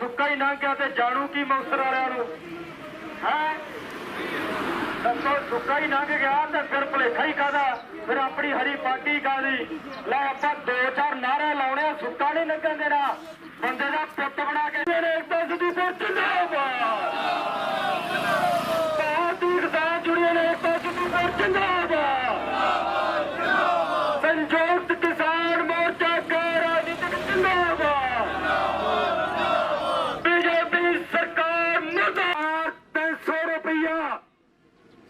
ਸੁੱਕਾ ਹੀ ਲੰਘ ਗਿਆ ਤੇ ਜਾਣੂ ਕੀ ਮੌਸਰ ਵਾਲਿਆਂ ਨੂੰ? ਹੈ? ਦੱਸੋ ਸੁੱਕਾ ਹੀ ਲੰਘ ਗਿਆ ਤੇ ਫਿਰ ਭੁਲੇਖਾ ਹੀ ਕਾਦਾ ਫਿਰ ਆਪਣੀ ਹਰੀ ਪਾਰਟੀ ਕਾਦੀ ਲੈ ਆਪਾਂ ਦੋ ਚਾਰ ਨਾਰੇ ਲਾਉਣੇ ਆ, ਸੁੱਕਾ ਨਹੀਂ ਲੱਗਣ ਦੇਣਾ। ਬੰਦੇ ਦਾ ਪੁੱਤ ਬਣਾ ਕੇ ਮੇਰੇ ਦਸ ਦੀ ਫਿਰ ਜਿੰਦਾਬਾਦ। ਪਾਰਟੀ ਕਿਸਾਨ ਜੁੜੀਆਂ ਨੇ ਦਸ ਦੀ ਫਿਰ ਜਿੰਦਾਬਾਦ ਸੰਯੁਕਤ ਕਿਸਾਨ ਮੋਰਚਾ ਕਾ ਰਾਜਨੀਤਿਕ ਜਿੰਦਾਬਾਦ ਬੀਜੇਪੀ ਸਰਕਾਰ ਮੁਰਦਾਬਾਦ 300 ਰੁਪਇਆ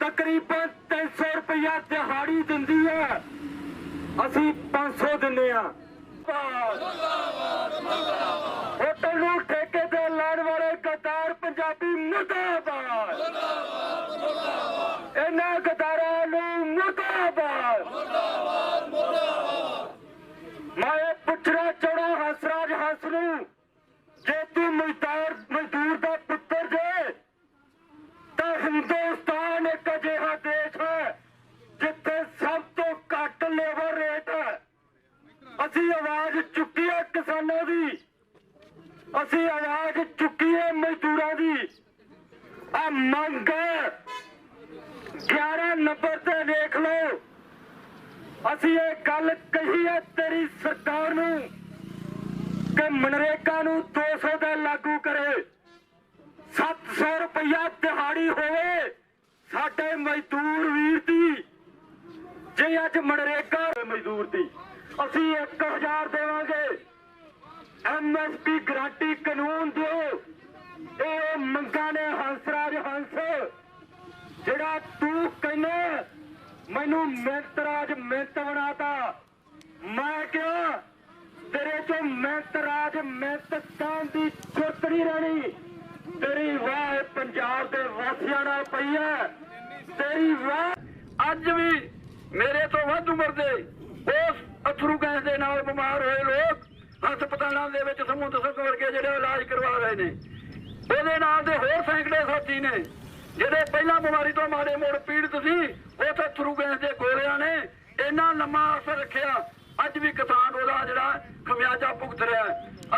ਤਕਰੀਬਨ 300 ਰੁਪਇਆ ਦਿਹਾੜੀ ਦਿੰਦੀ ਹੈ ਅਸੀਂ 500 ਦਿੰਦੇ ਆ ਹੋਟਲ ਨੂੰ ਠੇਕੇ ਤੇ ਲਾਉਣ ਵਾਲੇ ਗਦਾਰ ਪੰਜਾਬੀ ਮੁਰਦਾਬਾਦ। ਇਹਨਾਂ ਗਦਾਰਾਂ ਨੂੰ ਮੁਰਦਾਬਾਦ। ਮੈਂ ਇਹ ਪੁੱਛਣਾ ਚਾਹਣਾ ਹੰਸਰਾਜ ਹੰਸ ਨੂੰ, ਜੇ ਤੂੰ ਮਜ਼ਦੂਰ ਮਜ਼ਦੂਰ ਦਾ ਪੁੱਤਰ ਜੇ, ਤਾਂ ਹਿੰਦੂ ਇੱਕ ਅਜਿਹਾ ਦੇਸ਼ ਹੈ ਜਿੱਥੇ ਸਭ ਤੋਂ ਘੱਟ ਲੇਬਰ ਰੇਟ ਹੈ ਅਸੀਂ ਆਵਾਜ਼ ਚੁੱਕੀਏ ਕਿਸਾਨਾਂ ਦੀ। ਅਸੀਂ ਆਵਾਜ਼ ਚੁੱਕੀਏ ਮਜ਼ਦੂਰਾਂ ਦੀ। ਆ ਮੰਗ 11 ਨੰਬਰ ਤੇ ਦੇਖ ਲਓ। ਅਸੀਂ ਇਹ ਗੱਲ ਕਹੀ ਹੈ ਤੇਰੀ ਸਰਕਾਰ ਨੂੰ ਕਿ ਮਨਰੇਗਾ ਨੂੰ 200 ਦਾ ਲਾਗੂ ਕਰੇ। 700 ਰੁਪਇਆ ਦਿਹਾੜੀ ਹੋਵੇ ਸਾਡੇ ਮਜ਼ਦੂਰ ਵੀਰ ਦੀ। ਜੇ ਅੱਜ ਮਨਰੇਗਾ ਮਜ਼ਦੂਰ ਦੀ। ਅਸੀਂ 1000 ਦੇਵਾਂਗੇ। ਐਮਐਸਪੀ ਗਰੰਟੀ ਕਾਨੂੰਨ ਦਿਓ। ਇਹ ਮੰਗਾਂ ਨੇ ਹੰਸਰਾਜ ਹੰਸ, ਜਿਹੜਾ ਤੂੰ ਕਹਿੰਦਾ, ਮੈਨੂੰ ਮਿਹਨਤਰਾਜ ਮਿਹਨਤ ਬਣਾਤਾ। ਮੈਂ ਕਿਹਾ, ਤੇਰੇ ਚੋਂ ਮਿਹਨਤ ਰਾਜ ਮਿਹਨਤ ਕਾਂ ਦੀ ਚੁੱਤ ਨਹੀਂ ਰਹਿਣੀ। ਤੇਰੀ ਵਾਹ ਪੰਜਾਬ ਦੇ ਵਾਸੀਆਂ ਨਾਲ ਪਈ ਹੈ। ਤੇਰੀ ਵਾਹ ਅੱਜ ਵੀ ਮੇਰੇ ਤੋਂ ਵੱਧ ਉਮਰ ਦੇ ਉਸ ਅਥਰੂ ਗੈਸ ਦੇ ਨਾਲ ਬਿਮਾਰ ਹੋਏ ਲੋਕ ਹਸਪਤਾਲਾਂ ਦੇ ਵਿੱਚ ਸਮੂਹ ਦਸਕ ਵਰਗੇ ਜਿਹੜੇ ਇਲਾਜ ਕਰਵਾ ਰਹੇ ਨੇ। ਉਹਦੇ ਨਾਲ ਦੇ ਹੋਰ ਸੈਂਕੜੇ ਸਾਥੀ ਨੇ ਜਿਹੜੇ ਪਹਿਲਾਂ ਬਿਮਾਰੀ ਤੋਂ ਮਾੜੇ ਮੋੜ ਪੀੜਤ ਸੀ ਉਥੇ ਥਰੂ ਗੈਸ ਦੇ ਗੋਲਿਆਂ ਨੇ ਇੰਨਾ ਲੰਮਾ ਅਸਰ ਰੱਖਿਆ। ਅੱਜ ਵੀ ਕਿਸਾਨ ਉਹਦਾ ਜਿਹੜਾ ਖਮਿਆਜਾ ਭੁਗਤ ਰਿਹਾ।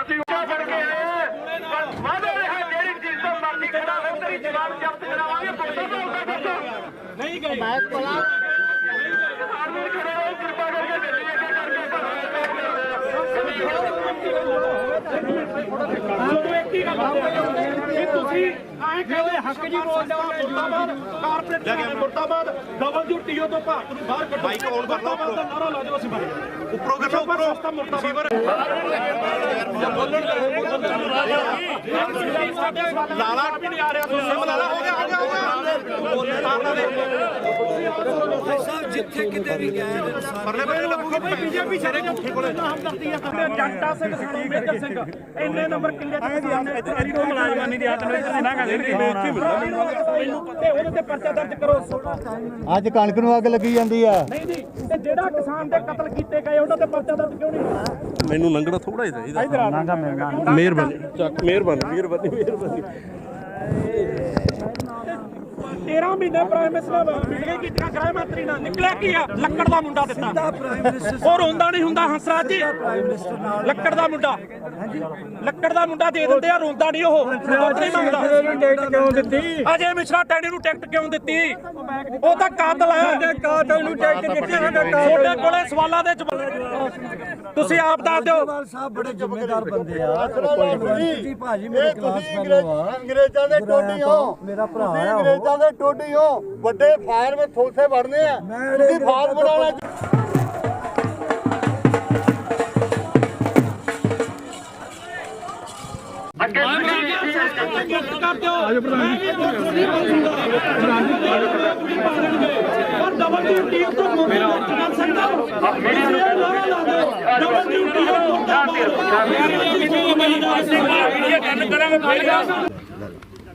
ਅਸੀਂ ਉੱਚਾ ਫੜ ਕੇ ਆਏ ਪਰ ਵਾਦੇ ਰਿਹਾ ਜਿਹੜੀ ਚੀਜ਼ ਤੋਂ ਮਰਜ਼ੀ ਖੜਾ ਹੋ ਤੇਰੀ ਜਵਾਨ ਜ਼ਬਤ ਕਰਾਵਾਂਗੇ। ਪੁੱਤਰ ਦਾ ਨਹੀਂ ਗਈ ਮੈਂ ਕੋਲਾ ਕਿਸਾਨ ਵੀਰ ਖੜੇ ਰਹੋ ਕਿਰਪਾ ਕਰਕੇ ਤੁਹਾਨੂੰ ਇੱਕ ਹੀ ਗੱਲ ਕਹਾਂਗੇ ਕਿ ਤੁਸੀਂ ਐਂ ਕਹਿੰਦੇ ਹੱਕ ਜੀ ਬੋਲਦੇ ਹੋ ਮੁਰਦਾਬਾਦ ਕਾਰਪੋਰੇਟ ਜਗ੍ਹਾ ਮੁਰਦਾਬਾਦ ਡਬਲਯੂਟੀਓ ਤੋਂ ਭਾਰਤ ਨੂੰ ਬਾਹਰ ਕੱਢੋ ਮਾਈਕ ਔਨ ਕਰ ਲਓ ਮੁਰਦਾਬਾਦ ਦਾ ਨਾਰਾ ਲਾ। ਦਿਓ ਅਸੀਂ ਮਰ ਉੱਪਰੋਂ ਕਰ ਲਓ ਉੱਪਰੋਂ ਮੁਰਦਾਬਾਦ ਲਾਲਾ ਵੀ ਨਹੀਂ ਆ ਰਿਹਾ ਤੁਸੀਂ ਲਾਲਾ ਹੋ ਗਿਆ ਹੋ ਗਿਆ ਹੋ ਗਿਆ ਜਿੱਥੇ ਕਿਤੇ ਵੀ ਗਏ ਪਰਲੇ ਬੰਨੇ ਲੱਗੂਗਾ ਬੀਜੇਪੀ ਸਾਰੇ ਝੂਠੇ ਕੋਲੇ ਹਮਦਰਦੀ ਆ। ਜੰਟਾ ਸਿੰਘ ਸਾਨੂੰ ਮੇਜਰ ਸਿੰਘ ਇੰਨੇ ਨੰਬਰ ਕਿੱਲੇ ਤੇ ਇੱਥੇ ਐਰੀ ਤੋਂ ਮੁਲਾਜ਼ਮਾਂ ਨਹੀਂ ਦੀ ਹੱਥ ਨੂੰ ਤੁਸੀਂ ਨਾ ਕਹਿੰਦੇ ਕਿ ਬੇਇੱਜ਼ਤੀ ਮੈਨੂੰ ਤੇ ਉਹਦੇ ਤੇ ਪਰਚਾ ਦਰਜ ਕਰੋ। ਅੱਜ ਕਣਕ ਨੂੰ ਅੱਗ ਲੱਗੀ ਜਾਂਦੀ ਆ। ਨਹੀਂ ਜੀ ਤੇ ਜਿਹੜਾ ਕਿਸਾਨ ਦੇ ਕਤਲ ਕੀਤੇ ਗਏ ਉਹਨਾਂ ਤੇ ਪਰਚਾ ਦਰਜ ਕਿਉਂ ਨਹੀਂ? ਮੈਨੂੰ ਲੰਘਣਾ ਥੋੜਾ ਹੀ ਚਾਹੀਦਾ। ਮਿਹਰਬਾਨੀ ਮਿਹਰਬਾਨੀ ਮਿਹਰਬਾਨੀ। 13 ਮਹੀਨੇ ਪ੍ਰਾਈਮ ਮਿਨਿਸਟਰ ਮੀਟਿੰਗ ਕੀਤੀਆਂ ਗ੍ਰਹਿ ਮੰਤਰੀ ਨਾਲ ਨਿਕਲਿਆ ਕੀ ਆ? ਲੱਕੜ ਦਾ ਮੁੰਡਾ ਦਿੱਤਾ। ਪ੍ਰਾਈਮ ਮਿਨਿਸਟਰ ਹੋਰ ਹੁੰਦਾ ਨਹੀਂ ਹੁੰਦਾ ਹੰਸਰਾਜ ਜੀ। ਪ੍ਰਾਈਮ ਮਿਨਿਸਟਰ ਨਾਲ ਲੱਕੜ ਦਾ ਮੁੰਡਾ। ਲੱਕੜ ਦਾ ਮੁੰਡਾ ਦੇ ਦਿੰਦੇ ਆ ਰੋਂਦਾ ਨਹੀਂ ਉਹ। ਦੁੱਧ ਨਹੀਂ ਮੰਗਦਾ। ਟਿਕਟ ਕਿਉਂ ਦਿੱਤੀ ਅਜੇ ਮਿਸ਼ਰਾ ਟੈਣੀ ਨੂੰ ਟਿਕਟ ਕਿਉਂ ਦਿੱਤੀ? ਉਹ ਤਾਂ ਕਾਤਲ ਹੈ ਕਾਤਲ ਨੂੰ ਟਿਕਟ ਦਿੱਤੀ ਸਾਡਾ ਤੁਹਾਡੇ ਕੋਲੇ ਸਵਾਲਾਂ ਦੇ ਜਵਾਬ ਤੁਸੀਂ ਆਪ ਦੱਸ ਦਿਓ। ਸਾਹਿਬ ਬੜੇ ਜ਼ਿੰਮੇਦਾਰ ਬੰਦੇ ਆ। ਜੀ ਭਾਜੀ ਮੇਰੇ ਕਲਾਸ ਫੈਲੋ ਆ। ਅੰਗਰੇਜ਼ਾਂ ਦੇ ਟੋਡੀ ਹੋ। ਮੇਰਾ ਭਰਾ ਆ ਉਹ। ਅੰਗਰੇਜ਼ਾਂ ਦੇ ਟੋਡੀ ਹੋ ਵੱਡੇ ਫਾਇਰ ਵਿੱਚ ਥੋਸੇ ਵੜਨੇ ਆ। ਤੁਸੀਂ ਫਾਰ ਬਣਾਉਣਾ ਅੱਗੇ ਕਰ ਦਿਓ ਪਰ ਡਬਲ ਡਿਊਟੀ ਤੋਂ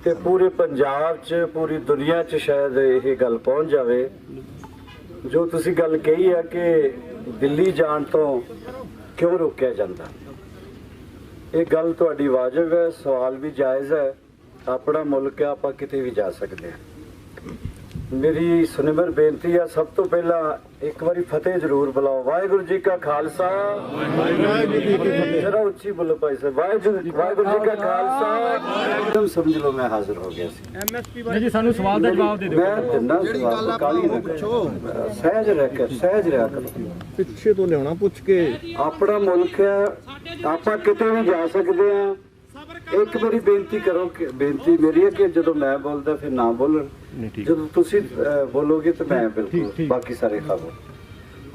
ਮੁਕਤ ਪੂਰੇ ਪੰਜਾਬ 'ਚ, ਪੂਰੀ ਦੁਨੀਆ 'ਚ ਸ਼ਾਇਦ ਇਹ ਗੱਲ ਪਹੁੰਚ ਜਾਵੇ। ਜੋ ਤੁਸੀਂ ਗੱਲ ਕਹੀ ਹੈ ਕਿ ਦਿੱਲੀ ਜਾਣ ਤੋਂ ਕਿਉਂ ਰੋਕਿਆ ਜਾਂਦਾ? ਇਹ ਗੱਲ ਤੁਹਾਡੀ ਵਾਜਬ ਹੈ, ਸਵਾਲ ਵੀ ਜਾਇਜ਼ ਹੈ। ਆਪਣਾ ਮੁਲਕ ਹੈ ਆਪਾਂ ਕਿਤੇ ਵੀ ਜਾ ਸਕਦੇ ਹਾਂ। ਮੇਰੀ ਸੁਨਿਮਰ ਬੇਨਤੀ ਆ ਸਭ ਤੋਂ ਪਹਿਲਾਂ ਇੱਕ ਵਾਰੀ ਫਤਿਹ ਜ਼ਰੂਰ ਬੁਲਾਓ। ਵਾਹਿਗੁਰੂ ਜੀ ਕਾ ਖਾਲਸਾ। ਵਾਹਿਗੁਰੂ ਜੀ ਕੀ ਫਤਿਹ ਜਰਾ ਉੱਚੀ ਬੋਲੋ ਭਾਈ ਸਾਹਿਬ। ਵਾਹਿਗੁਰੂ ਵਾਹਿਗੁਰੂ ਜੀ ਕਾ ਖਾਲਸਾ। ਸਮਝ ਲਓ ਮੈਂ ਹਾਜ਼ਰ ਹੋ ਗਿਆ ਸੀ। ਜੀ ਜੀ ਸਾਨੂੰ ਸਵਾਲ ਦਾ ਜਵਾਬ ਦੇ ਦਿਓ। ਮੈਂ ਦਿੰਦਾ ਸਵਾਲ ਕਾਲੀ ਨਾ ਕਰੋ। ਸਹਿਜ ਰਹਿ ਕੇ ਸਹਿਜ ਰਿਹਾ ਕਰੋ। ਪਿੱਛੇ ਤੋਂ ਲਿਆਉਣਾ ਪੁੱਛ ਕੇ। ਆਪਣਾ ਮੁਲਕ ਹੈ ਆਪਾਂ ਕਿਤੇ ਵੀ ਜਾ ਸਕਦੇ ਆ ਇੱਕ ਵਾਰੀ ਬੇਨਤੀ ਕਰੋ ਕਿ ਬੇਨਤੀ ਮੇਰੀ ਹੈ ਕਿ ਜਦੋਂ ਮੈਂ ਬੋਲਦਾ ਫਿਰ ਨਾ ਬੋਲਣ। ਜਦੋਂ ਤੁਸੀਂ ਬੋਲੋਗੇ ਤਾਂ ਮੈਂ ਬਿਲਕੁਲ ਬਾਕੀ ਸਾਰੇ ਖਾਵੋ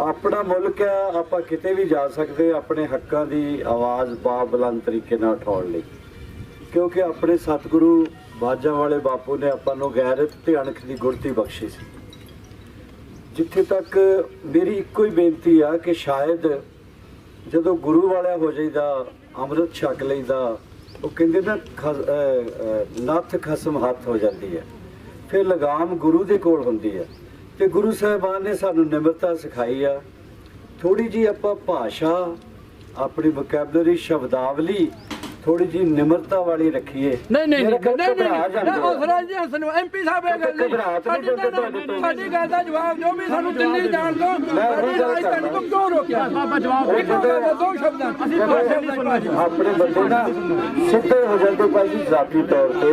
ਆਪਣਾ ਮੁਲਕ ਹੈ ਆਪਾਂ ਕਿਤੇ ਵੀ ਜਾ ਸਕਦੇ ਆਪਣੇ ਹੱਕਾਂ ਦੀ ਆਵਾਜ਼ ਬਾਬਲੰਦ ਤਰੀਕੇ ਨਾਲ ਉਠਾਉਣ ਲਈ। ਕਿਉਂਕਿ ਆਪਣੇ ਸਤਿਗੁਰੂ ਬਾਜਾਂ ਵਾਲੇ ਬਾਪੂ ਨੇ ਆਪਾਂ ਨੂੰ ਗੈਰਤ ਤੇ ਅਣਖ ਦੀ ਗੁਰਤੀ ਬਖਸ਼ੀ ਸੀ। ਜਿੱਥੇ ਤੱਕ ਮੇਰੀ ਇੱਕੋ ਹੀ ਬੇਨਤੀ ਆ ਕਿ ਸ਼ਾਇਦ ਜਦੋਂ ਗੁਰੂ ਵਾਲਿਆ ਹੋ ਜਾਈਦਾ ਅੰਮ੍ਰਿਤ ਛਕ ਲਈਦਾ ਉਹ ਕਹਿੰਦੇ ਨਾ ਖਸ- ਅਹ, ਅਹ, ਨੱਥ ਖਸਮ ਹੱਥ ਹੋ ਜਾਂਦੀ ਹੈ। ਫਿਰ ਲਗਾਮ ਗੁਰੂ ਦੇ ਕੋਲ ਹੁੰਦੀ ਹੈ। ਤੇ ਗੁਰੂ ਸਾਹਿਬਾਨ ਨੇ ਸਾਨੂੰ ਨਿਮਰਤਾ ਸਿਖਾਈ ਆ। ਥੋੜੀ ਜੀ ਆਪਾਂ ਭਾਸ਼ਾ ਆਪਣੀ ਵੋਕੈਬਲਰੀ ਸ਼ਬਦਾਵਲੀ ਥੋੜੀ ਜੀ ਨਿਮਰਤਾ ਵਾਲੀ ਰੱਖੀਏ। ਨਹੀਂ ਨਹੀਂ ਨਹੀਂ ਨਹੀਂ ਜਾਂਦੇ ਨਾ ਹੋ। ਉਸ ਰਾਜ ਜੀ ਹਸਨ ਐਮਪੀ ਸਾਹਿਬ ਇਹ ਗੱਲ ਨਹੀਂ। ਸਾਡੀ ਗੱਲ ਦਾ ਜਵਾਬ ਦਿਓ ਵੀ ਸਾਨੂੰ ਦਿੱਲੀ ਜਾਣ ਉਹੀ ਸਾਡੀ ਗੱਲ ਰਾਜਧਾਨੀ ਤੋਂ ਕਰਦਾ। ਕਿਉਂ ਰੋਕਿਆ? ਬਾਬਾ ਜਵਾਬ ਦਾ ਦੋ ਸ਼ਬਦਾਂ। ਅਸੀਂ ਨਹੀਂ ਆਪਣੇ ਬੰਦੇ ਨਾ ਸਿੱਧੇ ਹੋ ਜਾਂਦੇ ਭਾਈ ਜੀ ਜ਼ਾਤੀ ਤੌਰ ਤੇ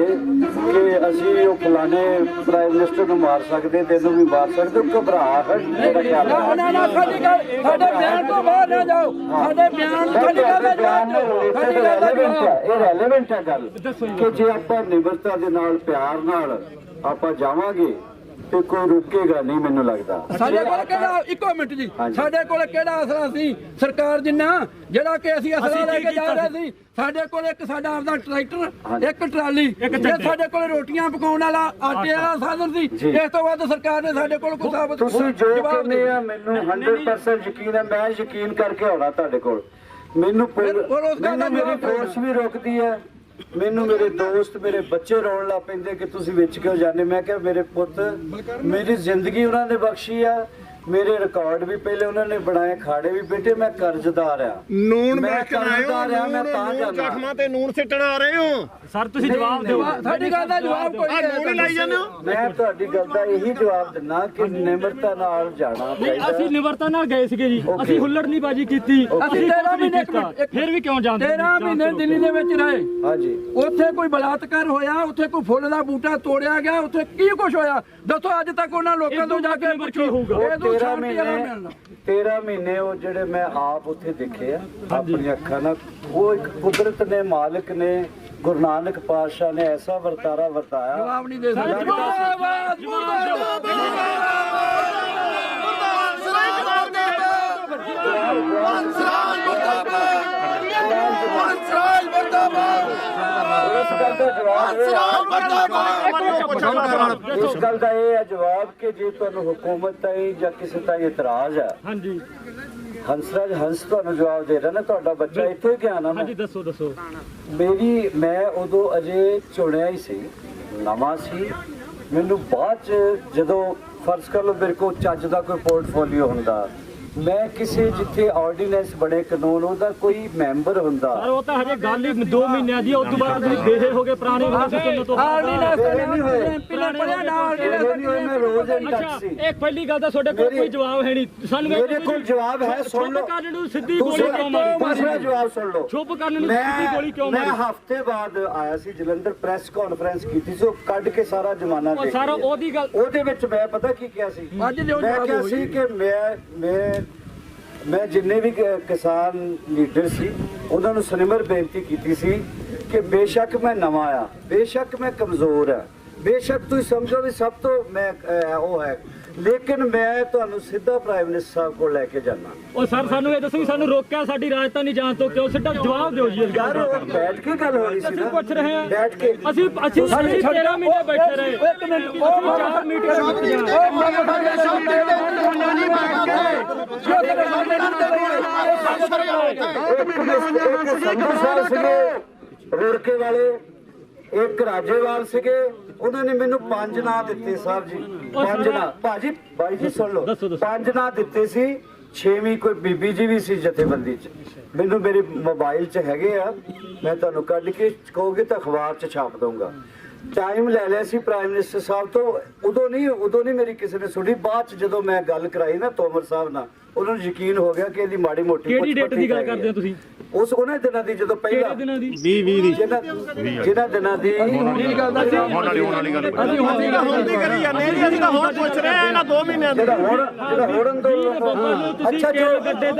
ਕਿ ਅਸੀਂ ਉਹ ਫਲਾਣੇ ਪ੍ਰਾਈਮ ਮਿਨਿਸਟਰ ਨੂੰ ਮਾਰ ਸਕਦੇ ਤੈਨੂੰ ਵੀ ਮਾਰ ਸਕਦੇ ਘਬਰਾਹਟ ਮੇਰਾ ਖਿਆਲ ਨਾ ਹੈ ਨਾ ਨਾ ਸਾਡੀ ਗੱਲ ਸਾਡੇ ਬਿਆਨ ਤੋਂ ਬਾਹਰ ਨਾ ਜਾਓ। ਸਾਡੇ ਬਿਆਨ ਸਾਡੀ ਗੱਲ ਦਾ ਜਵਾਬ ਦਿਓ। ਸਾਡੀ ਗੱਲ ਦਾ ਜਵਾਬ ਇਹ ਰੈਲੇਵੈਂਟ ਹੈ ਗੱਲ ਕਿ ਜੇ ਆਪਾਂ ਨਿਮਰਤਾ ਦੇ ਨਾਲ ਪਿਆਰ ਨਾਲ ਆਪਾਂ ਜਾਵਾਂਗੇ ਤੇ ਕੋਈ ਰੁਕੇਗਾ ਨਹੀਂ ਮੈਨੂੰ ਲੱਗਦਾ। ਸਾਡੇ ਕੋਲ ਕਿਹੜਾ ਇੱਕੋ ਮਿੰਟ ਜੀ। ਸਾਡੇ ਕੋਲ ਕਿਹੜਾ ਅਸਲਾ ਸੀ? ਸਰਕਾਰ ਜਿੰਨਾ ਜਿਹੜਾ ਕਿ ਅਸੀਂ ਅਸਲਾ ਅਸੀਂ ਲੈ ਕੀ ਜਾ ਰਹੇ ਸੀ? ਸਾਡੇ ਕੋਲ ਇੱਕ ਸਾਡਾ ਆਪਦਾ ਟਰੈਕਟਰ। ਇੱਕ ਟਰਾਲੀ ਇਹ ਸਾਡੇ ਕੋਲ ਰੋਟੀਆਂ ਪਕਾਉਣ ਵਾਲਾ ਆਟੇ ਵਾਲਾ ਸਾਧਨ ਸੀ। ਜੀ। ਇਸ ਤੋਂ ਬਾਅਦ ਸਰਕਾਰ ਨੇ ਸਾਡੇ ਕੋਲ ਕੋਈ ਸਾਬਤ ਤੁਸੀਂ ਜੋ ਕਹਿੰਦੇ। ਆ ਮੈਨੂੰ 100% ਯਕੀਨ ਹੈ ਮੈਂ ਯਕੀਨ ਕਰਕੇ ਆਉਣਾ ਤੁਹਾਡੇ ਕੋਲ। ਮੈਨੂੰ ਮੈਨੂੰ ਮੇਰੀ ਫੋਰਸ ਵੀ ਰੋਕਦੀ ਹੈ। ਮੈਨੂੰ ਮੇਰੇ ਦੋਸਤ ਮੇਰੇ ਬੱਚੇ ਰੋਣ ਲੱਗ ਪੈਂਦੇ ਕਿ ਤੁਸੀਂ ਵਿੱਚ ਕਿਉਂ ਜਾਂਦੇ ਮੈਂ ਕਿਹਾ ਮੇਰੇ ਪੁੱਤ ਮੇਰੀ ਜ਼ਿੰਦਗੀ ਉਹਨਾਂ ਨੇ ਬਖਸ਼ੀ ਆ। ਮੇਰੇ ਰਿਕਾਰਡ ਵੀ ਪਹਿਲੇ ਉਹਨਾਂ ਨੇ ਬਣਾਏ ਖਾੜੇ ਵੀ ਬੇਟੇ ਮੈਂ ਕਰਜ਼ਦਾਰ ਆ। ਨੂਨ ਮੈਂ ਕਰਜ਼ਦਾਰ ਆ ਮੈਂ ਤਾਂ ਨੂਨ ਜਾਂਦਾ। ਜ਼ਖਮਾਂ ਤੇ ਨੂਨ ਸਿੱਟਣ ਆ ਰਹੇ ਹੋ। ਸਰ ਤੁਸੀਂ ਜਵਾਬ ਦਿਓ। ਸਾਡੀ ਗੱਲ ਦਾ ਜਵਾਬ ਕੋਈ ਆ ਨਹੀਂ ਨੂਨ ਲਾਈ ਜਾਂਦੇ ਹੋ। ਮੈਂ ਤੁਹਾਡੀ ਗੱਲ ਦਾ ਇਹੀ ਜਵਾਬ ਦਿੰਨਾ ਕਿ ਨਿਮਰਤਾ ਨਾਲ ਜਾਣਾ ਨਹੀਂ ਅਸੀਂ ਚਾਹੀਦਾ ਨਿਵਰਤਾ ਨਾਲ ਗਏ ਸੀਗੇ ਜੀ. ਅਸੀਂ ਹੁੱਲੜਨੀਬਾਜੀ ਕੀਤੀ। ਅਸੀਂ 13 ਮਹੀਨੇ ਫਿਰ ਵੀ ਕਿਉਂ ਜਾਂਦੇ 13 ਮਹੀਨੇ ਦਿੱਲੀ ਦੇ ਵਿੱਚ ਰਹੇ। ਹਾਂਜੀ। ਉੱਥੇ ਕੋਈ ਬਲਾਤਕਾਰ ਹੋਇਆ ਉੱਥੇ ਕੋਈ ਫੁੱਲ ਦਾ ਬੂਟਾ ਤੋੜਿਆ ਗਿਆ ਉੱਥੇ ਕੀ ਕੁਝ ਹੋਇਆ? ਦੱਸੋ ਅੱਜ ਤੱਕ ਉਹਨਾਂ ਲੋਕਾਂ ਤੋਂ ਜਾ ਕੇ ਪੁੱਛੋ। ਇਹ 13 ਸ਼ਾਂਤੀ ਵਾਲਾ ਮਹੀਨੇ ਮਿਲਣਾ। 13 ਮਹੀਨੇ ਉਹ ਜਿਹੜੇ ਮੈਂ ਆਪ ਉੱਥੇ ਦੇਖੇ ਆ ਆਪਣੀਆਂ ਅੱਖਾਂ ਨਾਲ। ਉਹ ਇੱਕ ਕੁਦਰਤ ਨੇ ਮਾਲਕ ਨੇ ਗੁਰੂ ਨਾਨਕ ਪਾਤਸ਼ਾਹ ਨੇ ਐਸਾ ਵਰਤਾਰਾ ਵਰਤਾਇਆ। ਜਵਾਬ ਨਹੀਂ ਦੇ ਸਕਦੇ। ਜਵਾਬ ਦਿਓ। ਇਸ ਗੱਲ ਦਾ ਜਵਾਬ ਇਹ ਆ- ਇਸ ਗੱਲ ਦਾ ਇਹ ਹੈ ਜਵਾਬ ਕਿ ਜੇ ਤੁਹਾਨੂੰ ਹੁਕੂਮਤ ਤਾਈ ਜਾਂ ਕਿਸੇ ਤਾਈ ਇਤਰਾਜ਼ ਹੈ ਹਾਂਜੀ ਹੰਸਰਾਜ ਹੰਸ ਤੁਹਾਨੂੰ ਜਵਾਬ ਦੇ ਰਿਹਾ ਨਾ ਤੁਹਾਡਾ ਬੱਚਾ ਇੱਥੇ ਗਿਆ ਨਾ ਹਾਂਜੀ, ਦੱਸੋ ਦੱਸੋ ਮੇਰੀ, ਮੈਂ ਉਦੋਂ ਅਜੇ ਚੁਣਿਆ ਹੀ ਸੀ, ਨਵਾਂ ਸੀ ਮੈਨੂੰ ਬਾਅਦ ਚ ਜਦੋਂ ਫਰਜ਼ ਕਰ ਲਓ ਮੇਰੇ ਕੋਲ ਚੱਜ ਦਾ ਕੋਈ ਪੋਰਟਫੋਲੀਓ ਹੁੰਦਾ ਮੈਂ ਕਿਸੇ ਜਿੱਥੇ ਆਰਡੀਨੈਂਸ ਬਣੇ ਕਾਨੂੰਨ ਉਹਦਾ ਕੋਈ ਮੈਂਬਰ ਹੁੰਦਾ। ਸਰ ਉਹ ਤਾਂ ਹਜੇ ਗੱਲ ਹੀ 2 ਮਹੀਨਿਆਂ ਦੀ ਉਸ ਤੋਂ ਬਾਅਦ ਤੁਸੀਂ ਦੇਹੇ ਹੋ ਗਏ ਪੁਰਾਣੇ ਸਿਸਟਮ ਤੋਂ ਆਰਡੀਨੈਂਸ ਨਹੀਂ ਹੋਏ। ਐਮਪੀ ਨੇ ਪੜਿਆ ਨਾ ਮੇਰੇ ਨਹੀਂ ਹੋਏ, ਆਰਡੀਨੈਂਸ ਮੈਂ ਰੋਜ਼ ਇਨ ਟੱਚ ਸੀ ਇੱਕ ਪਹਿਲੀ ਗੱਲ ਤਾਂ ਤੁਹਾਡੇ ਕੋਲ ਕੋਈ ਜਵਾਬ ਹੈ ਨਹੀਂ। ਸਾਨੂੰ ਇਹ ਮੇਰੇ ਕੋਲ ਜਵਾਬ ਹੈ ਸੁਣ ਲਓ। ਚੁੱਪ ਕਰਨ ਨੂੰ ਸਿੱਧੀ ਗੋਲੀ ਕਿਉਂ ਮਾਰੀ? ਦੂਸਰਾ ਜਵਾਬ ਸੁਣ ਲਓ। ਚੁੱਪ ਕਰਨ ਨੂੰ ਸਿੱਧੀ ਗੋਲੀ ਕਿਉਂ ਮੈਂ ਮਾਰੀ? ਹਫ਼ਤੇ ਬਾਅਦ ਆਇਆ ਸੀ ਜਲੰਧਰ ਪ੍ਰੈਸ ਕਾਨਫਰੰਸ ਕੀਤੀ ਸੀ ਉਹ ਕੱਢ ਕੇ ਸਾਰਾ ਜਮਾਨਾ ਉਹ ਸਾਰਾ ਲਿਆ। ਉਹਦੀ ਗੱਲ ਉਹਦੇ ਵਿੱਚ ਮੈਂ ਪਤਾ ਕੀ ਕਿਹਾ ਸੀ? ਅੱਜ ਜੋ ਮੈਂ ਜਵਾਬ ਕਿਹਾ ਹੋਈ ਸੀ ਕਿ ਮੈਂ ਮੈਂ ਮੈਂ ਜਿੰਨੇ ਵੀ ਕਿਸਾਨ ਲੀਡਰ ਸੀ, ਉਹਨਾਂ ਨੂੰ ਸਨਿਮਰ ਬੇਨਤੀ ਕੀਤੀ ਸੀ ਕਿ ਬੇਸ਼ੱਕ ਮੈਂ ਨਵਾਂ ਆ, ਬੇਸ਼ੱਕ ਮੈਂ ਕਮਜ਼ੋਰ ਆ। ਬੇਸ਼ੱਕ ਤੁਸੀਂ ਸਮਝੋ ਵੀ ਸਭ ਤੋਂ ਮੈਂ ਉਹ ਹੈ ਲੇਕਿਨ ਮੈਂ ਤੁਹਾਨੂੰ ਸਿੱਧਾ ਪ੍ਰਾਈਮ ਮਿਨਿਸਟਰ ਸਾਹਿਬ ਕੋਲ ਲੈ ਕੇ ਜਾਣਾ ਉਹ ਸਰ ਸਾਨੂੰ ਇਹ ਦੱਸੋ ਵੀ ਸਾਨੂੰ ਰੋਕਿਆ ਸਾਡੀ ਰਾਜਧਾਨੀ ਜਾਣ ਤੋਂ ਕਿਉਂ ਸਿੱਧਾ ਜਵਾਬ ਦਿਓ ਜੀ ਇਸ ਗੱਲ ਯਾਰ ਦਾ ਉਹ ਬੈਠ ਕੇ ਗੱਲ ਹੋ ਰਹੀ ਸੀ ਅਸੀਂ ਨਾ ਪੁੱਛ ਰਹੇ ਹਾਂ ਬੈਠ ਕੇ ਅਸੀਂ ਅਸੀਂ ਅਸੀਂ 13 ਮਹੀਨੇ ਬੈਠੇ ਰਹੇ ਇੱਕ ਮਿੰਟ ਉਹ ਚਾਰ ਮੀਟਿੰਗ ਇੱਕ ਇੱਕ ਸੰਧੂ ਸਾਹਿਬ ਸੀਗੇ ਰੁੜਕੇ ਵਾਲੇ ਇੱਕ ਰਾਜੇਵਾਲ ਸੀਗੇ ਉਹਨਾਂ ਨੇ ਮੈਨੂੰ ਪੰਜ ਨਾਂ ਦਿੱਤੇ ਸਾਹਿਬ ਜੀ। ਪੰਜ ਨਾਂ। ਭਾਜੀ ਬਾਈ ਜੀ ਸੁਣ ਲਓ। ਪੰਜ ਨਾਂ ਦਿੱਤੇ ਸੀ ਛੇਵੀਂ ਕੋਈ ਬੀਬੀ ਜੀ ਵੀ ਸੀ ਜਥੇਬੰਦੀ ਚ। ਮੈਨੂੰ ਮੇਰੇ ਮੋਬਾਈਲ ਚ ਹੈਗੇ ਆ ਮੈਂ ਤੁਹਾਨੂੰ ਕੱਢ ਕੇ ਕਹੋਗੇ ਤਾਂ ਅਖਬਾਰ ਚ ਛਾਪ ਦਊਂਗਾ। ਟਾਈਮ ਲੈ ਲਿਆ ਸੀ ਪ੍ਰਾਈਮ ਮਿਨਿਸਟਰ ਸਾਹਿਬ ਤੋਂ। ਉਦੋਂ ਨਹੀਂ ਉਦੋਂ ਨਹੀਂ ਮੇਰੀ ਕਿਸੇ ਨੇ ਸੁਣੀ। ਬਾਅਦ ਚ ਜਦੋਂ ਮੈਂ ਗੱਲ ਕਰਾਈ ਨਾ ਤੋਮਰ ਸਾਹਿਬ ਨਾਲ ਉਹਨਾਂ ਨੂੰ ਯਕੀਨ ਹੋ ਗਿਆ ਕਿ ਇਹਦੀ ਮਾੜੀ ਮੋਟੀ ਕਿਹੜੀ ਡੇਟ ਦੀ ਗੱਲ ਕਰਦੇ ਹੋ ਤੁਸੀਂ? ਉਸ ਉਹਨਾਂ ਦਿਨਾਂ ਦੀ ਜਦੋਂ ਪਹਿਲਾਂ ਕਿਹੜੇ ਦਿਨਾਂ ਦੀ? 20 20 ਦੀ। ਜਿਹਨਾਂ ਜਿਹਨਾਂ ਦਿਨਾਂ ਦੀ ਦਾ ਹੁਣ ਵਾਲੀ ਹੁਣ ਵਾਲੀ ਗੱਲ ਅਸੀਂ ਹੁਣ ਦੀ ਹੁਣ ਦੀ ਕਰੀ ਜਾਂਦੇ ਜੀ ਅਸੀਂ ਤਾਂ ਹੁਣ ਪੁੱਛ ਰਹੇ ਆ ਇਹਨਾਂ 2 ਮਹੀਨਿਆਂ ਜਿਹੜਾ ਹੁਣ ਜਿਹੜਾ ਹੁਣ ਅੰਦੋਲਨ ਅੱਛਾ ਜੋ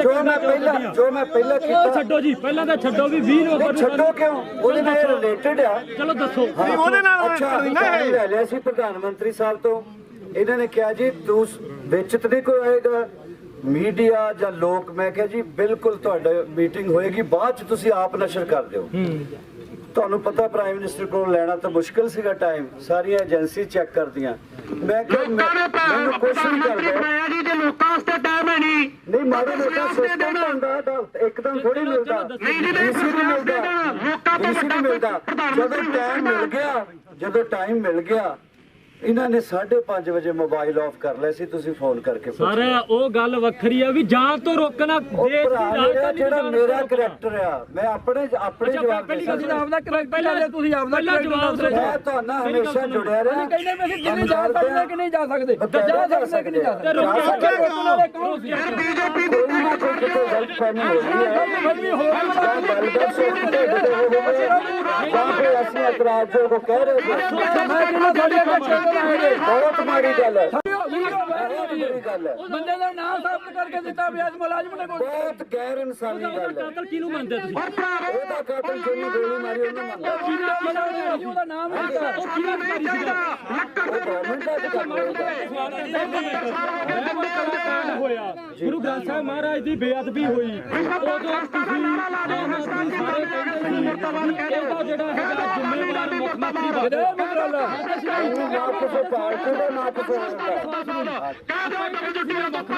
ਜੋ ਮੈਂ ਪਹਿਲਾਂ ਜੋ ਮੈਂ ਪਹਿਲਾਂ ਕੀਤਾ ਛੱਡੋ ਜੀ ਪਹਿਲਾਂ ਤਾਂ ਛੱਡੋ ਵੀ 20 ਨੂੰ ਨਹੀਂ, ਛੱਡੋ ਕਿਉਂ? ਉਹਦੇ ਨਾਲ ਰਿਲੇਟਡ ਆ। ਚਲੋ ਦੱਸੋ। ਨਹੀਂ ਉਹਦੇ ਨਾਲ ਅੱਛਾ ਲੈ ਲਿਆ ਸੀ ਪ੍ਰਧਾਨ ਮੰਤਰੀ ਸਾਹਿਬ ਤੋਂ। ਇਹਨਾਂ ਨੇ ਕਿਹਾ ਜੀ ਤੂੰ ਵਿੱਚ ਤੇ ਨਹੀਂ ਕੋਈ ਆਏਗਾ ਮੀਡੀਆ ਜਾਂ ਲੋਕ ਮੈਂ ਕਿਹਾ ਜੀ ਬਿਲਕੁਲ ਤੁਹਾਡਾ ਮੀਟਿੰਗ ਹੋਏਗੀ ਬਾਅਦ ਚ ਤੁਸੀਂ ਆਪ ਨਸ਼ਰ ਕਰ ਦਿਓ ਤੁਹਾਨੂੰ ਪਤਾ ਪ੍ਰਾਈਮ ਮਿਨਿਸਟਰ ਕੋਲ ਲੈਣਾ ਤਾਂ ਮੁਸ਼ਕਲ ਸੀਗਾ ਟਾਈਮ ਸਾਰੀਆਂ ਏਜੰਸੀ ਚੈੱਕ ਕਰਦੀਆਂ। ਮੈਂ ਕਿਹਾ ਮੈਂ- ਮੈਨੂੰ ਕੁਛ ਨਹੀਂ ਕਰਦਾ ਜੀ ਤੇ ਲੋਕਾਂ ਵਾਸਤੇ ਟਾਈਮ ਹੈ ਨਹੀਂ। ਨਹੀਂ ਮਾੜਾ ਮੋਟਾ ਸਿਸਟਮ ਹੁੰਦਾ ਤਾਂ ਇੱਕਦਮ ਥੋੜੀ ਮਿਲਦਾ। ਡੀਸੀ ਨਹੀਂ ਮਿਲਦਾ। ਡੀਸੀ ਨਹੀਂ ਮਿਲਦਾ। ਜਦੋਂ ਟਾਈਮ ਮਿਲ ਗਿਆ ਜਦੋਂ ਟਾਈਮ ਮਿਲ ਗਿਆ ਇਹਨਾਂ ਨੇ 5:30 ਵਜੇ ਮੋਬਾਈਲ ਆਫ ਕਰ ਲਿਆ ਸੀ ਤੁਸੀਂ ਫੋਨ ਕਰਕੇ ਪੁੱਛ। ਸਰ ਉਹ ਗੱਲ ਵੱਖਰੀ ਆ ਵੀ ਜਾਨ ਤੋਂ ਰੋਕਣਾ ਉਹ ਦੇਸ਼ ਭਰਾ ਦੀ ਮੇਰਾ ਰਾਜਧਾਨੀ ਜਿਹੜਾ ਨੂੰ ਮੇਰਾ ਤੋਂ ਕਰੈਕਟਰ ਆ ਮੈਂ ਆਪਣੇ ਆਪਣੇ ਅੱਛਾ, ਜਵਾਬ ਦੇ ਪਹਿਲੀ ਗੱਲ ਸਕਦਾ। ਆਪਦਾ ਕਰੈਕਟਰ ਲੈ ਤੁਸੀਂ ਆਪਦਾ ਪਹਿਲਾਂ ਜਵਾਬ ਕਰੈਕਟਰ ਦਿਓ। ਮੈਂ ਤੁਹਾਨੂੰ ਹਮੇਸ਼ਾ ਜੁੜਿਆ ਰਿਹਾ। ਕਹਿੰਦੇ ਵੀ ਅਸੀਂ ਕਿਵੇਂ ਜਾ ਸਕਦੇ ਕਿ ਨਹੀਂ ਜਾ ਸਕਦੇ। ਬਕਾਇਦਾ ਜਾ ਸਕਦੇ ਕਿ ਨਹੀਂ ਜਾ ਸਕਦੇ। ਜਾ ਸਕਦੇ ਰੋਕਣ ਵਾਲੇ ਕੌਣ ਸੀ? ਕੋਈ ਨਾ ਕੋਈ ਕਿਤੇ ਗਲਤ ਫਹਿਮੀ ਹੋ ਰਹੀ ਹੈ। ਕੋਈ ਹੋਰ ਜਾਂ ਗੱਲਬਾਤ ਸੋਚ ਕੇ ਕਿਤੇ ਹੋ ਹੋਵੇ ਜਾਂ ਫਿਰ ਅਸੀਂ ਇਤਰਾਜ਼ੋਂ ਕੋ ਕਹਿ ਰਹੇ ਸੀ। ਮੈਂ ਕਿਹਨਾਂ ਤੁਹਾਡੇ ਬੱਚੇ ਤੋਂ ਬਹੁਤ ਮਾੜੀ ਗੱਲ ਹੈ। ਬਹੁਤ ਮਾੜੀ ਗੱਲ ਹੈ ਬੰਦੇ ਦਾ ਨਾਮ ਸਾਬਤ ਕਰਕੇ ਦਿੱਤਾ ਇਸ ਮੁਲਾਜ਼ਮ ਨੇ ਬਹੁਤ ਗੈਰ ਇਨਸਾਨੀ ਗੱਲ ਹੈ ਕਾਤਲ ਕਿਹਨੂੰ ਮੰਨਦੇ ਤੁਸੀਂ ਉਹਦਾ ਕਾਤਲ ਜਿਹਨੇ ਗੋਲੀ ਮਾਰੀ ਉਹਨੂੰ ਮੰਨਦਾ ਉਹਦਾ ਨਾਮ ਨਹੀਂ ਦਿੱਤਾ ਉਹ ਕਿਹੜਾ ਅਧਿਕਾਰੀ ਸੀਗਾ ਗੁਰੂ ਗ੍ਰੰਥ ਸਾਹਿਬ ਮਹਾਰਾਜ ਦੀ ਬੇਅਦਬੀ ਹੋਈ। ਉਦੋਂ ਤੁਸੀਂ ਆਮ ਆਦਮੀ ਸਾਰੇ ਕਹਿੰਦੇ ਸੀ ਇਹਦਾ ਜਿਹੜਾ ਹੈਗਾ ਮੰਤਰੀ ਬਣੇ ਕਿਹੜੇ ਮੰਤਰਾਲਾ ਉਹਨੂੰ ਨਾ ਕਿਸੇ ਪਾਰਟੀ ਦਾ ਨਾ ਕਿਸੇ ਹੋਰ ਦਾ ਮੁੱਖ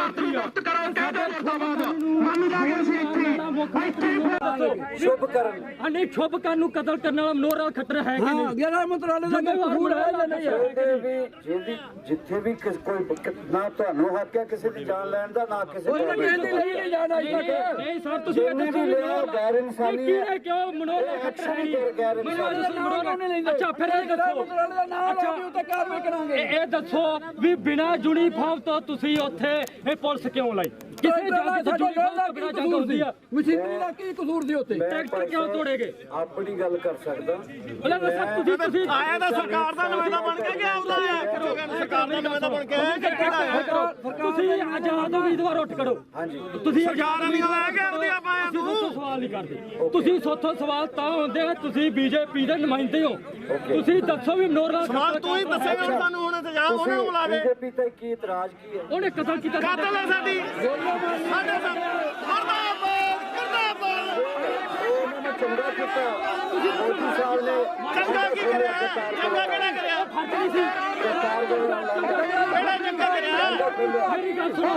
ਮੰਤਰੀ ਆ ਮੁੱਖ ਮੰਤਰੀ ਨੂੰ ਦੱਸੋ ਸ਼ੁਭ ਕਰਨ। ਆ ਨਹੀਂ ਛੁਪ ਕਰਨ ਨੂੰ ਕਤਲ ਕਰਨ ਵਾਲਾ ਮਨੋਹਰ ਖੱਟਰ ਹੈ ਕਿ ਹਾਂ ਨਹੀਂ? ਗਿਆਰਾ ਮੰਤਰਾਲੇ ਦਾ ਕੋਈ ਕਸੂਰ ਹੈ ਜਾਂ ਨਹੀਂ? ਹੈ ਜਿਹਦੇ ਵੀ ਜਿਹਦੀ ਜਿੱਥੇ ਵੀ ਕਿਸ ਕੋਈ ਕ- ਨਾ ਤੁਹਾਨੂੰ ਹੱਕ ਹੈ ਕਿਸੇ ਦੀ ਜਾਨ ਲੈਣ ਦਾ ਨਾ ਕਿਸੇ ਕੋਈ government ਕਹਿੰਦੀ ਦਾ। ਲਈ ਨਹੀਂ ਜਾਣਾ ਇਸ ਤੱਕ ਨਹੀਂ ਸਰ ਤੁਸੀਂ ਜਿੰਨੀ ਵੀ ਲਿਆ ਗੈਰ ਇਨਸਾਨੀ ਹੈ ਕਿਹਨੇ ਕਿਉਂ ਮਨੋਹਰ ਇਹ ਖੱਟਰ ਐਕਸ਼ਨ ਹੈ ਹੀ ਗੈਰ ਮੈਨੂੰ ਇਨਸਾਨੀ ਅੱਜ ਨਾਮ ਕਿਉਂ ਨਹੀਂ ਲੈਂਦੇ? ਅੱਛਾ ਫਿਰ ਇਹ ਦੱਸੋ। ਮੰਤਰਾਲੇ ਦਾ ਨਾਮ ਲਾ ਕੇ ਉੱਤੇ ਕਾਰਵਾਈ ਕਰਾਂਗੇ ਇਹ ਇਹ ਦੱਸੋ ਵੀ ਬਿਨਾ ਯੂਨੀਫਾਰਮ ਤੋਂ ਤੁਸੀਂ ਉੱਥੇ ਇਹ ਪੁਲਿਸ ਕਿਉਂ ਲਾਈ? ਕਿਸੇ ਜੱਜ ਤੋਂ ਯੂਨੀਫਾਰਮ ਤੋਂ ਬਿਨਾ ਜੰਗ ਹੁੰਦੀ ਆ? ਮਸ਼ੀਨਰੀ ਦਾ ਕੀ ਕਸੂਰ ਸੀ ਉੱਤੇ ਟਰੈਕਟਰ ਕਿਉਂ ਤੋੜੇਗੇ? ਆਪਣੀ ਗੱਲ ਕਰ ਸਕਦਾ। ਬਲਾ ਦੱਸੋ ਤੁਸੀਂ ਤੁਸੀਂ। ਆਇਆ ਤਾਂ ਸਰਕਾਰ ਦਾ ਨੁਮਾਇੰਦਾ ਬਣ ਕੇ ਗਿਆ ਉਹਦਾ ਆਇਆ। ਕਰੋਗੇ ਸਰਕਾਰ ਦਾ ਨੁਮਾਇੰਦਾ ਬਣ ਕੇ ਤੁਸੀਂ ਆਜ਼ਾਦ ਉਮੀਦਵਾਰ ਉੱਠ ਖੜੋ। ਹਾਂਜੀ। ਤੁਸੀਂ ਸਰਕਾਰ ਵਾਲੀਆਂ ਲੈ ਕੇ ਆਪਦੀਆਂ ਪਾਇਆ ਤੁਸੀਂ ਸਵਾਲ ਨਹੀਂ ਕਰਦੇ। ਤੁਸੀਂ ਸੋਥੋਂ ਸਵਾਲ ਤਾਂ ਹੁੰਦੇ ਆ ਤੁਸੀਂ ਬੀਜੇਪੀ ਦੇ ਨੁਮਾਇੰਦੇ ਹੋ। ਤੁਸੀਂ ਦੱਸੋ ਵੀ ਨੋਰਾ ਸਵਾਲ ਤੂੰ ਹੀ ਦੱਸੇਗਾ ਸਾਨੂੰ ਹੁਣ ਇੰਤਜ਼ਾਮ ਉਹਨਾਂ ਨੂੰ ਬੁਲਾ ਦੇ। ਬੀਜੇਪੀ ਤੇ ਕੀ ਇਤਰਾਜ਼ ਕੀ ਹੈ? ਉਹਨੇ ਕਤਲ ਕੀਤਾ ਕਾਤਲ ਹੈ ਸਾਡੀ ਸਾਡੇ ਮਰਦਾਬਾਦ ਕਰਦਾਬਾਦ ਉਹਨਾਂ ਨੇ ਚੰਗਾ ਕੀਤਾ ਮੋਦੀ ਸਾਹਿਬ ਨੇ ਚੰਗਾ ਕੀ ਕਰਿਆ? ਚੰਗਾ ਕਿਹੜਾ ਕਰਿਆ? ਫ਼ਰਕ ਨਹੀਂ ਸੀ ਸਰਕਾਰ ਦੇ ਕਿਹੜਾ ਚੰਗਾ ਕਰਿਆ? ਮੇਰੀ ਗੱਲ ਸੁਣੋ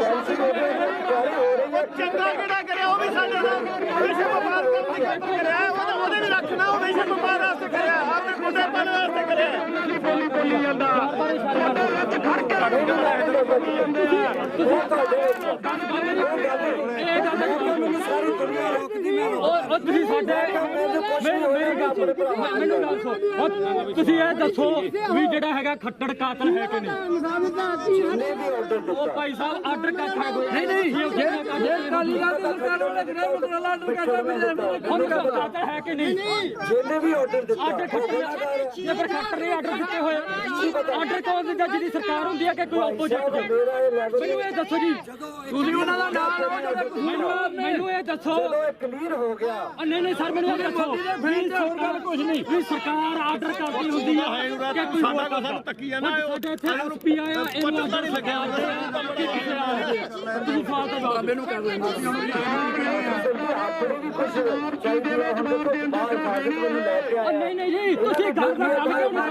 ਚੰਗਾ ਕਿਹੜਾ ਕਰਿਆ? ਉਹ ਵੀ ਸਾਡੇ ਨਾਲ ਵਿਸ਼ੇ ਵਪਾਰ ਕਰਨ ਦੀ ਗੱਲ ਕਰਿਆ। ਉਹਦੇ ਉਹਦੇ ਵੀ ਰੱਖਣਾ ਉਹ ਵਿਸ਼ੇ ਵਪਾਰ ਵਾਸਤੇ ਕਰਿਆ। ਆਪਣੇ ਮੁੰਡੇ ਬਣ ਵਾਸਤੇ ਕਰਿਆ। ਇਹ ਗੱਲ ਉਹ ਤੁਸੀਂ ਸਾਡੇ ਮੈਨੂੰ ਗੱਲ ਤੁਸੀਂ ਇਹ ਦੱਸੋ ਵੀ ਜਿਹੜਾ ਹੈਗਾ ਖੱਟੜ ਕਾਤਲ ਹੈ ਕਿ ਨਹੀਂ ਉਹ ਭਾਈ ਸਾਹਿਬ ਆਰਡਰ ਕਰ ਨਹੀਂ ਨਹੀਂ ਜੇ ਕਾਲੀ ਗੱਲ ਦੀ ਸਰਕਾਰ ਉਹਨੇ ਗ੍ਰਹਿ ਮੰਤਰਾਲਾ ਆਰਡਰ ਕਰਦਾ ਵੀ ਕਾਤਲ ਹੈ ਕਿ ਨਹੀਂ ਜਿਹਨੇ ਵੀ ਆਰਡਰ ਦਿੱਤਾ ਆਰਡਰ ਖੱਟਰ ਨੇ ਆਰਡਰ ਦਿੱਤੇ ਹੋਏ ਆਰਡਰ ਕੌਣ ਦਿੰਦਾ? ਜਿਹਦੀ ਸਰਕਾਰ ਹੁੰਦੀ ਹੈ ਕਿ ਕੋਈ ਆਪੋਜੀਟ ਦੇ ਮੈਨੂੰ ਇਹ ਦੱਸੋ ਜੀ। ਤੁਸੀਂ ਉਹਨਾਂ ਦਾ ਨਾਮ ਲਓ ਜਿਹੜਾ ਕਸੂਰ ਮੈਨੂੰ ਮੈਨੂੰ ਇਹ ਦੱਸੋ। ਚਲੋ ਇਹ ਕਲੀਅਰ ਹੋ ਗਿਆ। ਆ ਨਹੀਂ ਨਹੀਂ ਸਰ ਮੈਨੂੰ ਇਹ ਦੱਸੋ। ਵੀ ਗੱਲ ਕੁਝ ਨਹੀਂ ਵੀ ਸਰਕਾਰ ਆਰਡਰ ਕਰਦੀ ਹੁੰਦੀ ਆ ਕਿ ਕੋਈ ਸਾਡਾ ਕੋ ਸਾਨੂੰ ਤੱਕੀ ਜਾਂਦਾ ਸਾਡੇ ਇੱਥੇ ਐਮਪੀ ਆਇਆ ਇਹਨੂੰ ਆਰਡਰ ਨਹੀਂ ਲੱਗਿਆ ਕਿ ਕਿਸੇ ਆ ਤੁਸੀਂ ਸਵਾਲ ਦਾ ਜਵਾਬ ਮੈਨੂੰ ਕਰ ਕੁਝ ਚਾਹੀਦੀ ਹੈ ਹੁਣ ਦੇਖੋ ਬਾਹਰ ਫਾਜ਼ਿਲ ਨੂੰ ਲੈ ਕੇ ਆਇਆ। ਨਹੀਂ ਨਹੀਂ ਜੀ ਤੁਸੀਂ ਗੱਲ ਕਰ ਰਹੇ ਹੋ ਨਾ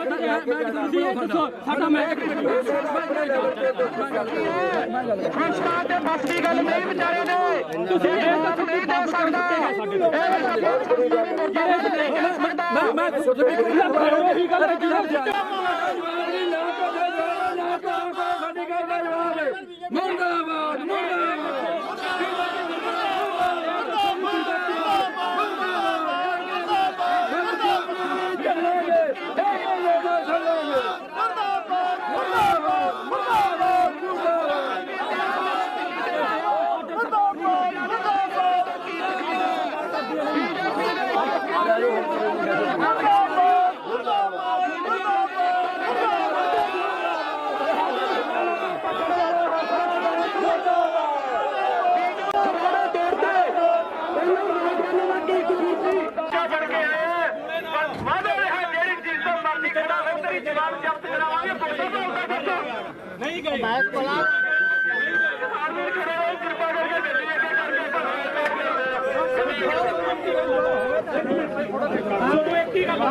ਤੁਸੀਂ ਇਹ ਦੱਸੋ ਸਾਡਾ ਮੈਂ ਫਰਸ਼ਤਾਂ ਤੇ ਬਸ ਦੀ ਗੱਲ ਨਹੀਂ ਵਿਚਾਰੇ ਨੇ। ਤੁਸੀਂ ਇਹ ਦੱਸੋ ਕਿ ਦਿੱਤੇ ਸਾਡੇ ਤੋਂ ਮੈਂ ਮੈਂ ਕੁਝ ਵੀ ਉਹੀ ਗੱਲ ਦਾ ਹੈ। ਮੁਰਦਾਬਾਦ ਮੁਰਦਾਬਾਦ। ਜਵਾਨ ਜ਼ਬਤ ਕਰਾਵਾਂਗੇ ਪੁੱਛੋ ਬੋਲਦਾ ਬੱਚਾ ਨਹੀਂ ਗਏ ਮੈਂ ਬਲਾ ਕਿਸਾਨ ਖੜੇ ਹੋ ਕਿਰਪਾ ਕਰਕੇ ਗੱਡੀ ਅੱਗੇ ਤੁਹਾਨੂੰ ਇੱਕ ਹੀ ਗੱਲ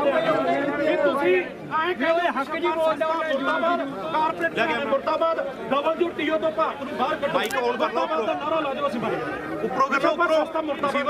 ਕਿ ਤੁਸੀਂ ਐਂ ਕਹਿੰਦੇ ਹੱਕ ਜੀ ਬੋਲਦੇ ਹੋ ਮੁਰਦਾਬਾਦ ਕਾਰਪੋਰੇਟ ਲੱਗਿਆ ਮੁਰਦਾਬਾਦ ਡਬਲਯੂਟੀਓ ਤੋਂ ਭਾਰਤ ਨੂੰ ਬਾਹਰ ਕੱਢੋ ਮਾਈਕ ਆਨ ਕਰ ਲਓ ਨਾਰਾ ਲਾ ਦਿਓ ਅਸੀਂ ਗਏ ਉੱਪਰੋਂ ਲਓ ਉੱਪਰੋਂ। ਮੁਰਦਾਬਾਦ